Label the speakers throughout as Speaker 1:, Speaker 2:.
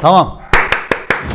Speaker 1: Tamam.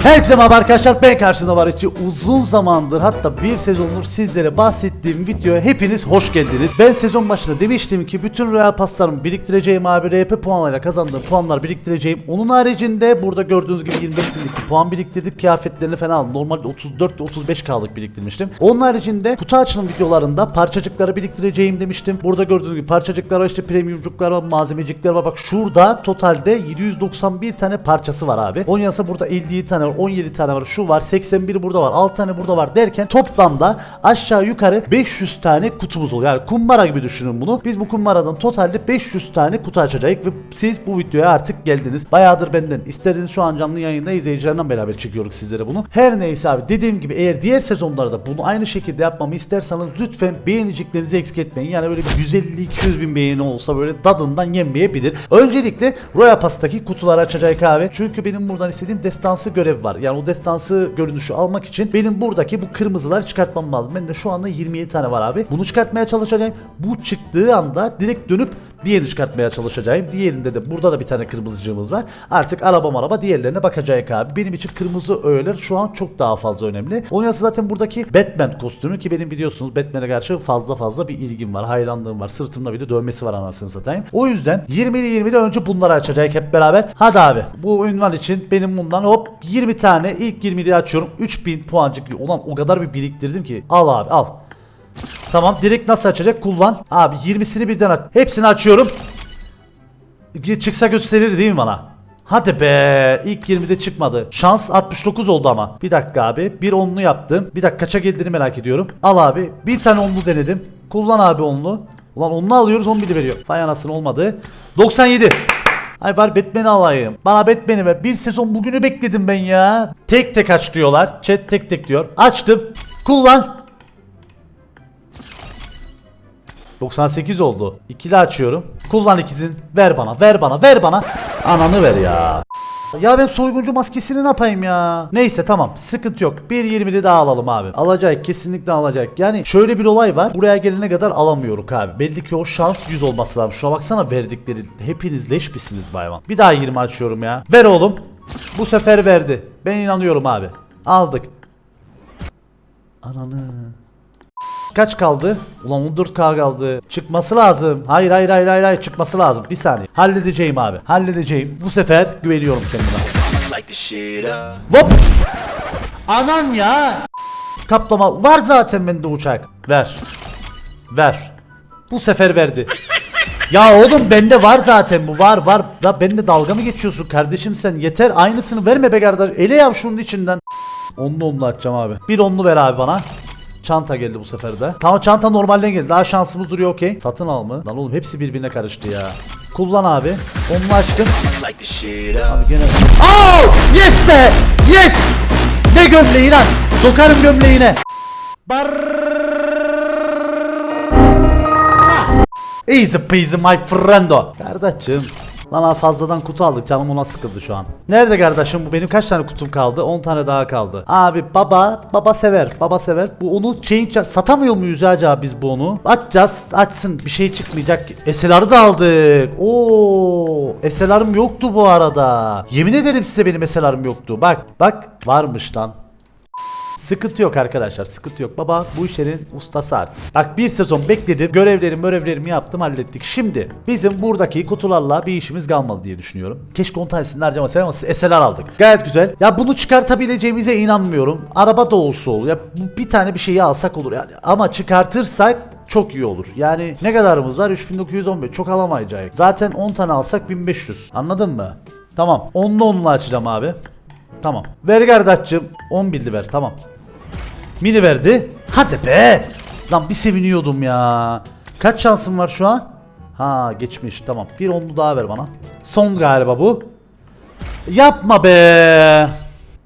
Speaker 1: Herkese merhaba arkadaşlar ben karşında var içi uzun zamandır hatta bir sezondur sizlere bahsettiğim videoya hepiniz hoş geldiniz. Ben sezon başında demiştim ki bütün Royal Pass'larımı biriktireceğim abi RP puanlarıyla kazandığım puanlar biriktireceğim. Onun haricinde burada gördüğünüz gibi 25 binlik puan biriktirdik kıyafetlerini falan aldım. Normalde 34 35 K'lık biriktirmiştim. Onun haricinde kutu açılım videolarında parçacıkları biriktireceğim demiştim. Burada gördüğünüz gibi parçacıklar var işte premiumcuklar var malzemecikler var. Bak şurada totalde 791 tane parçası var abi. Onun yanında burada 57 tane 17 tane var şu var 81 burada var 6 tane burada var derken toplamda aşağı yukarı 500 tane kutumuz oluyor. Yani kumbara gibi düşünün bunu. Biz bu kumbaradan totalde 500 tane kutu açacağız ve siz bu videoya artık geldiniz. Bayağıdır benden istediğiniz şu an canlı yayında izleyicilerle beraber çekiyoruz sizlere bunu. Her neyse abi dediğim gibi eğer diğer sezonlarda bunu aynı şekilde yapmamı isterseniz lütfen beğeniciklerinizi eksik etmeyin. Yani böyle bir 150-200 bin beğeni olsa böyle tadından yenmeyebilir. Öncelikle Royal Pass'taki kutuları açacak abi. Çünkü benim buradan istediğim destansı görev var. Yani o destansı görünüşü almak için benim buradaki bu kırmızıları çıkartmam lazım. Ben de şu anda 27 tane var abi. Bunu çıkartmaya çalışacağım. Bu çıktığı anda direkt dönüp diğerini çıkartmaya çalışacağım. Diğerinde de burada da bir tane kırmızıcığımız var. Artık araba araba diğerlerine bakacak abi. Benim için kırmızı öğeler şu an çok daha fazla önemli. Onun yanı zaten buradaki Batman kostümü ki benim biliyorsunuz Batman'e karşı fazla fazla bir ilgim var. Hayranlığım var. Sırtımda bile dövmesi var anasını satayım. O yüzden 20'li 20'li önce bunları açacak hep beraber. Hadi abi. Bu ünvan için benim bundan hop 20 tane ilk 20'liyi açıyorum. 3000 puancık. Ulan o kadar bir biriktirdim ki. Al abi al. Tamam direkt nasıl açacak kullan. Abi 20'sini birden aç. Hepsini açıyorum. Çıksa gösterir değil mi bana? Hadi be ilk 20'de çıkmadı. Şans 69 oldu ama. Bir dakika abi. Bir onlu yaptım. Bir dakika kaça geldiğini merak ediyorum. Al abi. Bir tane onlu denedim. Kullan abi onlu. Ulan onlu alıyoruz 11'i veriyor. Vay anasını olmadı. 97. Ay bari Batman'i alayım. Bana Batman'i ver. Bir sezon bugünü bekledim ben ya. Tek tek aç diyorlar. Chat tek tek diyor. Açtım. Kullan. 98 oldu. İkili açıyorum. Kullan ikisini. Ver bana, ver bana, ver bana. Ananı ver ya. Ya ben soyguncu maskesini ne yapayım ya? Neyse tamam sıkıntı yok. 1.20'li daha alalım abi. Alacak kesinlikle alacak. Yani şöyle bir olay var. Buraya gelene kadar alamıyoruz abi. Belli ki o şans 100 olması lazım. Şuna baksana verdikleri. Hepiniz leş misiniz bayvan? Bir daha 20 açıyorum ya. Ver oğlum. Bu sefer verdi. Ben inanıyorum abi. Aldık. Ananı. Kaç kaldı? Ulan 14k kaldı. Çıkması lazım. Hayır hayır hayır hayır hayır çıkması lazım. Bir saniye. Halledeceğim abi. Halledeceğim. Bu sefer güveniyorum kendime. Hop! Anan ya! Kaplama var zaten bende uçak. Ver. Ver. Bu sefer verdi. Ya oğlum bende var zaten bu var var. Ya bende dalga mı geçiyorsun kardeşim sen? Yeter aynısını verme be kardeş. Ele yav şunun içinden. Onlu onlu açacağım abi. Bir onlu ver abi bana. Çanta geldi bu sefer de. Tamam çanta normalden geldi. Daha şansımız duruyor okey. Satın al mı? Lan oğlum hepsi birbirine karıştı ya. Kullan abi. Onlu açtım. Abi gene. Oh! Yes be! Yes! Ne gömleği lan? Sokarım gömleğine. Bar. Easy peasy my friendo. Kardeşim. Lan ha fazladan kutu aldık canım ona sıkıldı şu an. Nerede kardeşim bu benim kaç tane kutum kaldı? 10 tane daha kaldı. Abi baba baba sever baba sever. Bu onu change satamıyor muyuz acaba biz bu onu? Açacağız açsın bir şey çıkmayacak. SLR'ı da aldık. Oo SLR'ım yoktu bu arada. Yemin ederim size benim SLR'ım yoktu. Bak bak varmış lan. Sıkıntı yok arkadaşlar sıkıntı yok. Baba bu işlerin ustası artık. Bak bir sezon bekledim. Görevlerimi görevlerimi yaptım hallettik. Şimdi bizim buradaki kutularla bir işimiz kalmalı diye düşünüyorum. Keşke 10 tanesini harcamasaydım ama SLR aldık. Gayet güzel. Ya bunu çıkartabileceğimize inanmıyorum. Araba da olsa olur. Ya bir tane bir şeyi alsak olur yani. Ama çıkartırsak çok iyi olur. Yani ne kadarımız var? 3915. Çok alamayacağız. Zaten 10 tane alsak 1500. Anladın mı? Tamam. 10'lu 10'lu açacağım abi. Tamam. Ver kardeşim. 10 bildi ver. Tamam. Mini verdi. Hadi be. Lan bir seviniyordum ya. Kaç şansım var şu an? Ha geçmiş tamam. Bir onlu daha ver bana. Son galiba bu. Yapma be.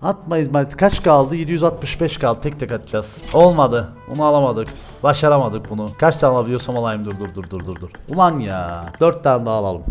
Speaker 1: Atma İzmarit. Kaç kaldı? 765 kaldı. Tek tek atacağız. Olmadı. Onu alamadık. Başaramadık bunu. Kaç tane alabiliyorsam alayım. Dur dur dur dur dur. Ulan ya. 4 tane daha alalım.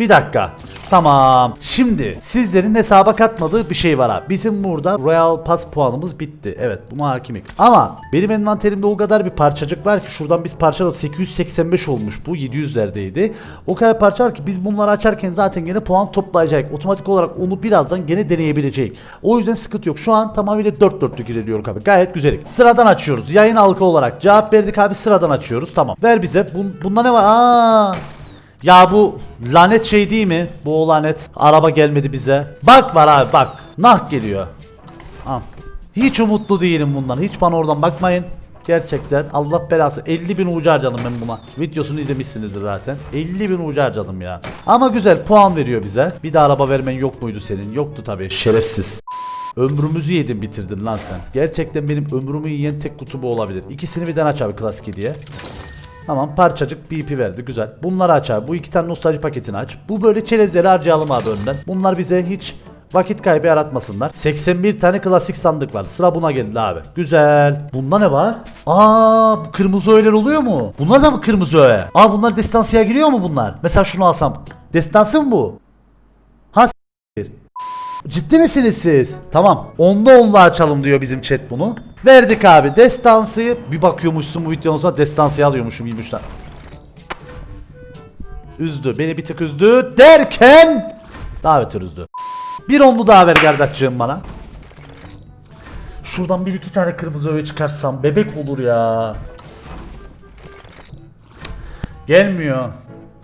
Speaker 1: Bir dakika. Tamam. Şimdi sizlerin hesaba katmadığı bir şey var abi. Bizim burada Royal Pass puanımız bitti. Evet buna hakimik. Ama benim envanterimde o kadar bir parçacık var ki şuradan biz parçaladık 885 olmuş bu 700'lerdeydi. O kadar parça var ki biz bunları açarken zaten gene puan toplayacak. Otomatik olarak onu birazdan gene deneyebilecek. O yüzden sıkıntı yok. Şu an tamamıyla 4 dörtlük ilerliyoruz abi. Gayet güzel. Sıradan açıyoruz. Yayın halkı olarak cevap verdik abi sıradan açıyoruz. Tamam. Ver bize. Bun, bunda ne var? Aa! Ya bu lanet şey değil mi? Bu lanet. Araba gelmedi bize. Bak var abi bak. Nah geliyor. Al. Hiç umutlu değilim bundan. Hiç bana oradan bakmayın. Gerçekten Allah belası 50 bin ucu harcadım ben buna. Videosunu izlemişsinizdir zaten. 50 bin ucu harcadım ya. Ama güzel puan veriyor bize. Bir de araba vermen yok muydu senin? Yoktu tabii. Şerefsiz. Ömrümüzü yedin bitirdin lan sen. Gerçekten benim ömrümü yiyen tek kutu bu olabilir. İkisini birden aç abi klasik diye. Tamam parçacık BP verdi güzel. Bunları aç abi. Bu iki tane nostalji paketini aç. Bu böyle çerezleri harcayalım abi önden. Bunlar bize hiç vakit kaybı yaratmasınlar. 81 tane klasik sandık var. Sıra buna geldi abi. Güzel. Bunda ne var? Aa bu kırmızı öğeler oluyor mu? Bunlar da mı kırmızı öğe? Aa bunlar destansıya giriyor mu bunlar? Mesela şunu alsam. Destansı mı bu? Ciddi misiniz siz? Tamam. Onda onla açalım diyor bizim chat bunu. Verdik abi. Destansıyı bir bakıyormuşsun bu videonuza destansıyı alıyormuşum 23 tane. Üzdü. Beni bir tık üzdü derken davet üzdü. Bir onlu daha ver kardeşciğim bana. Şuradan bir iki tane kırmızı öğe çıkarsam bebek olur ya. Gelmiyor.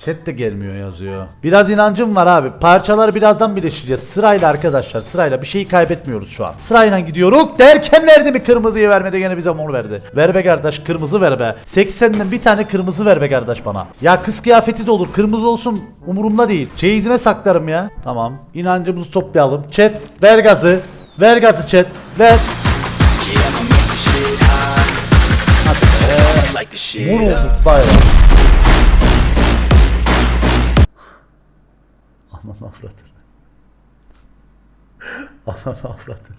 Speaker 1: Chat de gelmiyor yazıyor. Biraz inancım var abi. Parçaları birazdan birleştireceğiz. Sırayla arkadaşlar sırayla bir şeyi kaybetmiyoruz şu an. Sırayla gidiyoruz. Derken verdi mi kırmızıyı vermedi gene bize mor verdi. Ver be kardeş kırmızı ver be. 80'den bir tane kırmızı ver be kardeş bana. Ya kız kıyafeti de olur. Kırmızı olsun umurumda değil. Çeyizime saklarım ya. Tamam. İnancımızı toplayalım. Chat ver gazı. Ver gazı chat. Ver. Mor olduk bayağı. Aman avradını. Aman avradını.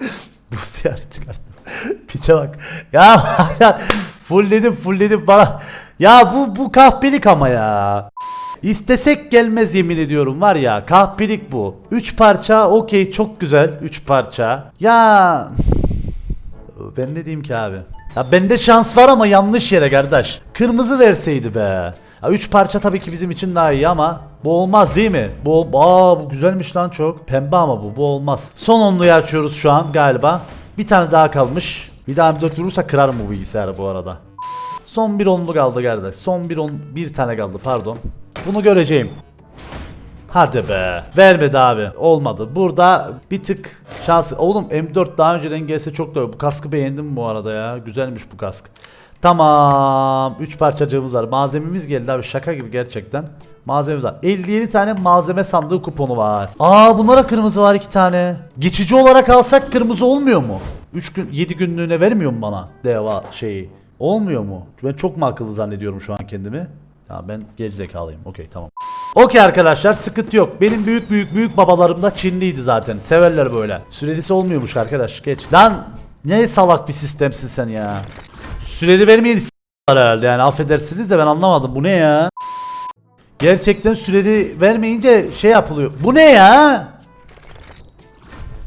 Speaker 1: Buz diyarı çıkarttım. Piçe bak. Ya fullledim fullledim bana. Ya bu bu kahpelik ama ya. İstesek gelmez yemin ediyorum var ya kahpelik bu. 3 parça okey çok güzel 3 parça. Ya ben ne diyeyim ki abi? Ya bende şans var ama yanlış yere kardeş. Kırmızı verseydi be. Ya 3 parça tabii ki bizim için daha iyi ama bu olmaz değil mi? Bu Aa bu güzelmiş lan çok. Pembe ama bu. Bu olmaz. Son onluyu açıyoruz şu an galiba. Bir tane daha kalmış. Bir daha M4 vurursa kırarım bu bilgisayarı bu arada. Son bir onlu kaldı kardeş. Son bir on bir tane kaldı pardon. Bunu göreceğim. Hadi be. Vermedi abi. Olmadı. Burada bir tık şans. Oğlum M4 daha önceden gelse çok da bu kaskı beğendim bu arada ya. Güzelmiş bu kask. Tamam. 3 parçacığımız var. Malzememiz geldi abi. Şaka gibi gerçekten. Malzememiz var. 57 tane malzeme sandığı kuponu var. Aa bunlara kırmızı var 2 tane. Geçici olarak alsak kırmızı olmuyor mu? 3 gün 7 günlüğüne vermiyor mu bana deva şeyi? Olmuyor mu? Ben çok mu akıllı zannediyorum şu an kendimi? Ya ben gerizekalıyım. Okey tamam. Okey arkadaşlar sıkıntı yok. Benim büyük büyük büyük babalarım da Çinliydi zaten. Severler böyle. Sürelisi olmuyormuş arkadaş. Geç. Lan ne salak bir sistemsin sen ya. Süreli vermeyin s**lar herhalde yani affedersiniz de ben anlamadım. Bu ne ya? Gerçekten süreli vermeyince şey yapılıyor. Bu ne ya?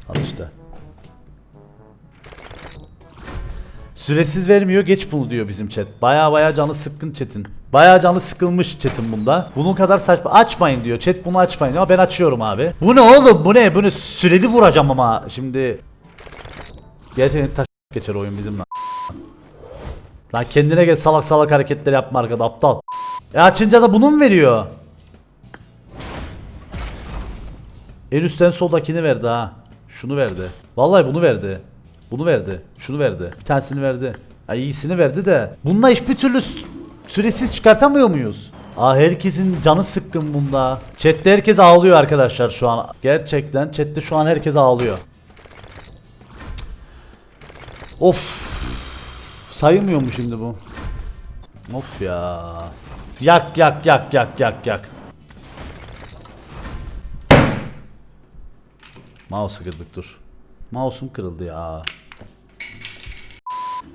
Speaker 1: Al işte. Süresiz vermiyor geç bul diyor bizim chat. Baya baya canı sıkkın chat'in. Baya canı sıkılmış chat'in bunda. Bunun kadar saçma açmayın diyor. Chat bunu açmayın. Ama ben açıyorum abi. Bu ne oğlum bu ne? Bu ne? Süreli vuracağım ama şimdi. Gerçekten taş geçer oyun bizimle. Lan kendine gel salak salak hareketler yapma arkada aptal. E açınca da bunu mu veriyor? En üstten soldakini verdi ha. Şunu verdi. Vallahi bunu verdi. Bunu verdi. Şunu verdi. Bir tanesini verdi. Ya iyisini verdi de. Bununla hiçbir türlü süresiz çıkartamıyor muyuz? Aa herkesin canı sıkkın bunda. Chat'te herkes ağlıyor arkadaşlar şu an. Gerçekten chat'te şu an herkes ağlıyor. Of. Sayılmıyor mu şimdi bu? Of ya. Yak yak yak yak yak yak. Mouse'u kırdık dur. Mouse'um kırıldı ya.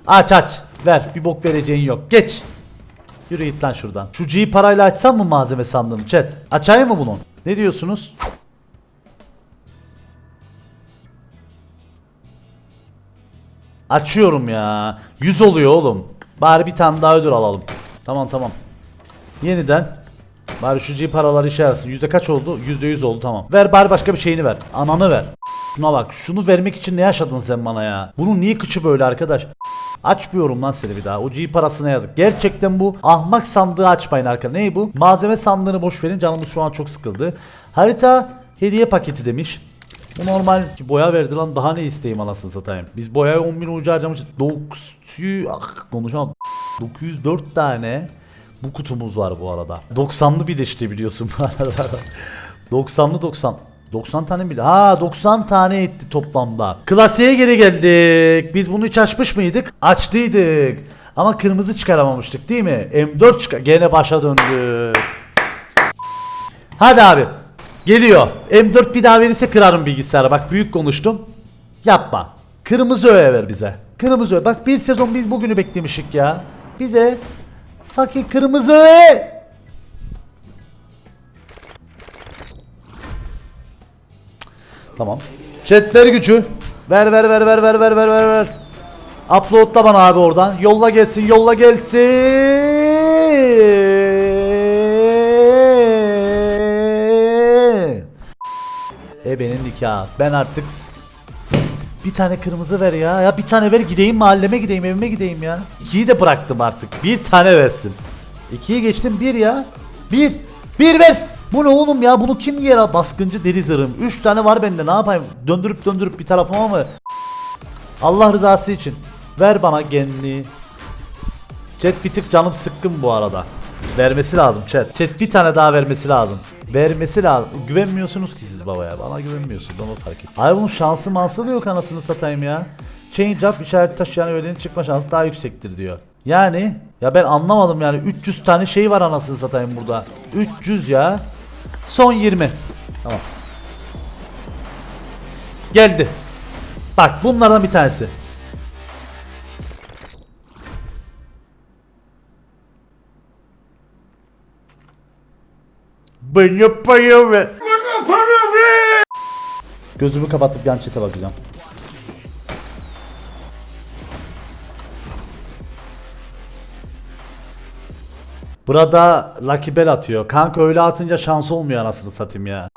Speaker 1: Aç aç. Ver. Bir bok vereceğin yok. Geç. Yürü git lan şuradan. Şu G parayla açsam mı malzeme sandığını chat? Açayım mı bunu? Ne diyorsunuz? Açıyorum ya. 100 oluyor oğlum. Bari bir tane daha ödül alalım. Tamam tamam. Yeniden. Bari şu G paraları işe yarasın. Yüzde kaç oldu? Yüzde yüz oldu tamam. Ver bari başka bir şeyini ver. Ananı ver. Şuna bak. Şunu vermek için ne yaşadın sen bana ya? Bunun niye kıçı böyle arkadaş? Açmıyorum lan seni bir daha. O G parasına yazık. Gerçekten bu ahmak sandığı açmayın arkadaşlar. Ne bu? Malzeme sandığını boş verin. Canımız şu an çok sıkıldı. Harita hediye paketi demiş. Bu normal ki boya verdi lan daha ne isteyeyim anasını satayım. Biz boyaya 10 bin ucu harcamışız. 900 ah konuşamam. 904 tane bu kutumuz var bu arada. 90'lı bir de işte biliyorsun bu arada. 90'lı 90. 90 tane bile. Ha 90 tane etti toplamda. Klasiğe geri geldik. Biz bunu hiç açmış mıydık? Açtıydık. Ama kırmızı çıkaramamıştık değil mi? M4 çıkar. Gene başa döndük. Hadi abi. Geliyor. M4 bir daha verirse kırarım bilgisayarı. Bak büyük konuştum. Yapma. Kırmızı öğe ver bize. Kırmızı öğe. Bak bir sezon biz bugünü beklemişik ya. Bize fakir kırmızı öğe. Tamam. Chat ver gücü. Ver ver ver ver ver ver ver ver ver. Uploadla bana abi oradan. Yolla gelsin yolla gelsin. E benim nikah. Ben artık bir tane kırmızı ver ya. Ya bir tane ver gideyim mahalleme gideyim evime gideyim ya. İkiyi de bıraktım artık. Bir tane versin. İkiyi geçtim bir ya. Bir. Bir ver. Bu ne oğlum ya bunu kim yer ha? Baskıncı deri zırhım. Üç tane var bende ne yapayım? Döndürüp döndürüp bir tarafıma mı? Allah rızası için. Ver bana genli. Chat bir tık canım sıkkın bu arada. Vermesi lazım chat. Chat bir tane daha vermesi lazım. Vermesi lazım. Güvenmiyorsunuz ki siz babaya. Bana güvenmiyorsunuz onu fark et. Ay bunun şansı mansı da yok anasını satayım ya. Change up işaret taşıyan öğelenin çıkma şansı daha yüksektir diyor. Yani ya ben anlamadım yani 300 tane şey var anasını satayım burada. 300 ya. Son 20. Tamam. Geldi. Bak bunlardan bir tanesi. Ben yapayım ve... Gözümü kapatıp yan çete bakacağım. Burada Lucky atıyor. Kanka öyle atınca şans olmuyor anasını satayım ya.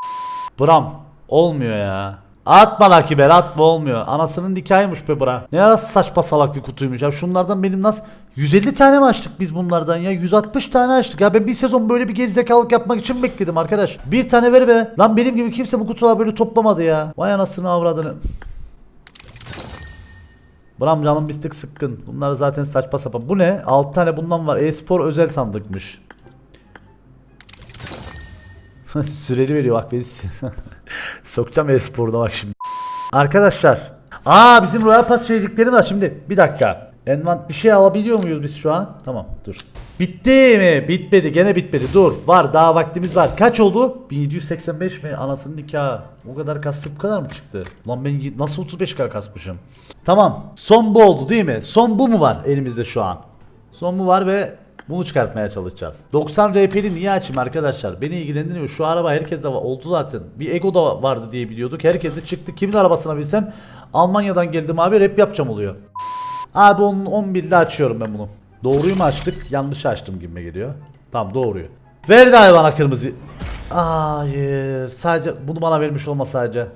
Speaker 1: Bram olmuyor ya. Atma Lucky atma olmuyor. Anasının nikahıymış be bra. Ne arası saçma salak bir kutuymuş ya. Şunlardan benim nasıl 150 tane mi açtık biz bunlardan ya? 160 tane açtık. Ya ben bir sezon böyle bir gerizekalılık yapmak için bekledim arkadaş. Bir tane ver be. Lan benim gibi kimse bu kutuları böyle toplamadı ya. Vay anasını avradını. Bram canım bir tık sıkkın. Bunlar zaten saçma sapan. Bu ne? 6 tane bundan var. E-spor özel sandıkmış. Süreli veriyor bak biz. Sokacağım e-sporuna bak şimdi. Arkadaşlar. Aa bizim Royal Pass şeyliklerim var şimdi. Bir dakika. Envant bir şey alabiliyor muyuz biz şu an? Tamam dur. Bitti mi? Bitmedi. Gene bitmedi. Dur. Var. Daha vaktimiz var. Kaç oldu? 1785 mi? Anasının nikahı. O kadar kastık bu kadar mı çıktı? Lan ben nasıl 35k kasmışım? Tamam. Son bu oldu değil mi? Son bu mu var elimizde şu an? Son bu var ve bunu çıkartmaya çalışacağız. 90 RP'li niye açayım arkadaşlar? Beni ilgilendirmiyor. Şu araba herkeste var. Oldu zaten. Bir Ego da vardı diye biliyorduk. Herkes de çıktı. Kimin arabasına bilsem Almanya'dan geldim abi rap yapacağım oluyor. Abi onun 11'de açıyorum ben bunu. Doğruyu mu açtık? Yanlış açtım gibime geliyor. Tamam doğruyu. Verdi bana kırmızı. Hayır. Sadece bunu bana vermiş olma sadece.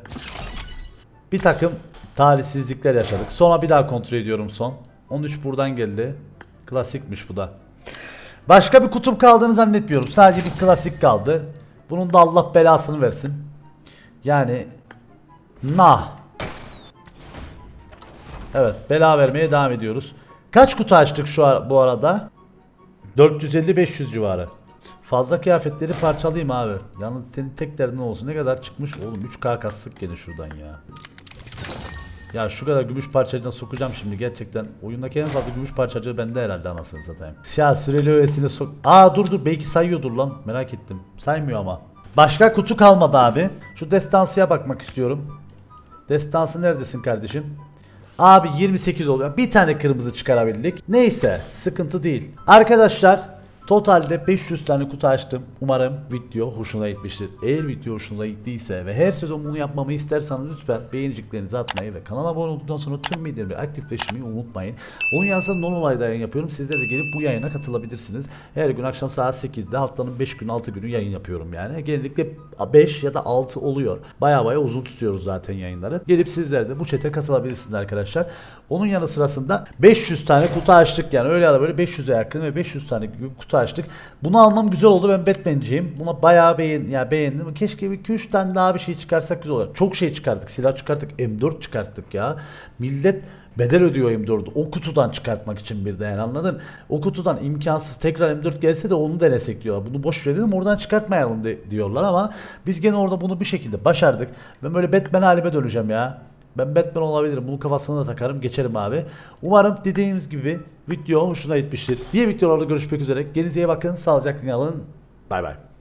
Speaker 1: Bir takım talihsizlikler yaşadık. Sonra bir daha kontrol ediyorum son. 13 buradan geldi. Klasikmiş bu da. Başka bir kutum kaldığını zannetmiyorum. Sadece bir klasik kaldı. Bunun da Allah belasını versin. Yani nah. Evet bela vermeye devam ediyoruz. Kaç kutu açtık şu ar- bu arada? 450-500 civarı. Fazla kıyafetleri parçalayayım abi. Yalnız senin tek derdin olsun. Ne kadar çıkmış? Oğlum 3K kastık gene şuradan ya. Ya şu kadar gümüş parçacığına sokacağım şimdi gerçekten. Oyundaki en fazla gümüş parçacığı bende herhalde anasını satayım. Ya süreli öğesine sok... Aa dur dur belki sayıyordur lan. Merak ettim. Saymıyor ama. Başka kutu kalmadı abi. Şu destansıya bakmak istiyorum. Destansı neredesin kardeşim? Abi 28 oluyor. Bir tane kırmızı çıkarabildik. Neyse sıkıntı değil. Arkadaşlar Totalde 500 tane kutu açtım. Umarım video hoşuna gitmiştir. Eğer video hoşunuza gittiyse ve her sezon bunu yapmamı isterseniz lütfen beğeniciklerinizi atmayı ve kanala abone olduktan sonra tüm bildirimleri aktifleştirmeyi unutmayın. Onun yanı sıra non olayda yayın yapıyorum. Sizler de gelip bu yayına katılabilirsiniz. Her gün akşam saat 8'de haftanın 5 gün 6 günü yayın yapıyorum yani. Genellikle 5 ya da 6 oluyor. Baya baya uzun tutuyoruz zaten yayınları. Gelip sizler de bu çete katılabilirsiniz arkadaşlar. Onun yanı sırasında 500 tane kutu açtık yani öyle ya da böyle 500'e yakın ve 500 tane gibi kutu açtık. Bunu almam güzel oldu ben Batman'ciyim. Buna bayağı beğen, yani beğendim. Keşke bir 2-3 tane daha bir şey çıkarsak güzel olur. Çok şey çıkarttık. Silah çıkarttık. M4 çıkarttık ya. Millet bedel ödüyor M4'ü. O kutudan çıkartmak için bir de anladın? O kutudan imkansız tekrar M4 gelse de onu denesek diyor. Bunu boş verelim oradan çıkartmayalım de, diyorlar ama biz gene orada bunu bir şekilde başardık. Ben böyle Batman halime döneceğim ya. Ben Batman olabilirim. Bunun kafasına da takarım. Geçerim abi. Umarım dediğimiz gibi video hoşuna gitmiştir. Diğer videolarda görüşmek üzere. Kendinize iyi bakın. Sağlıcakla kalın. Bay bay.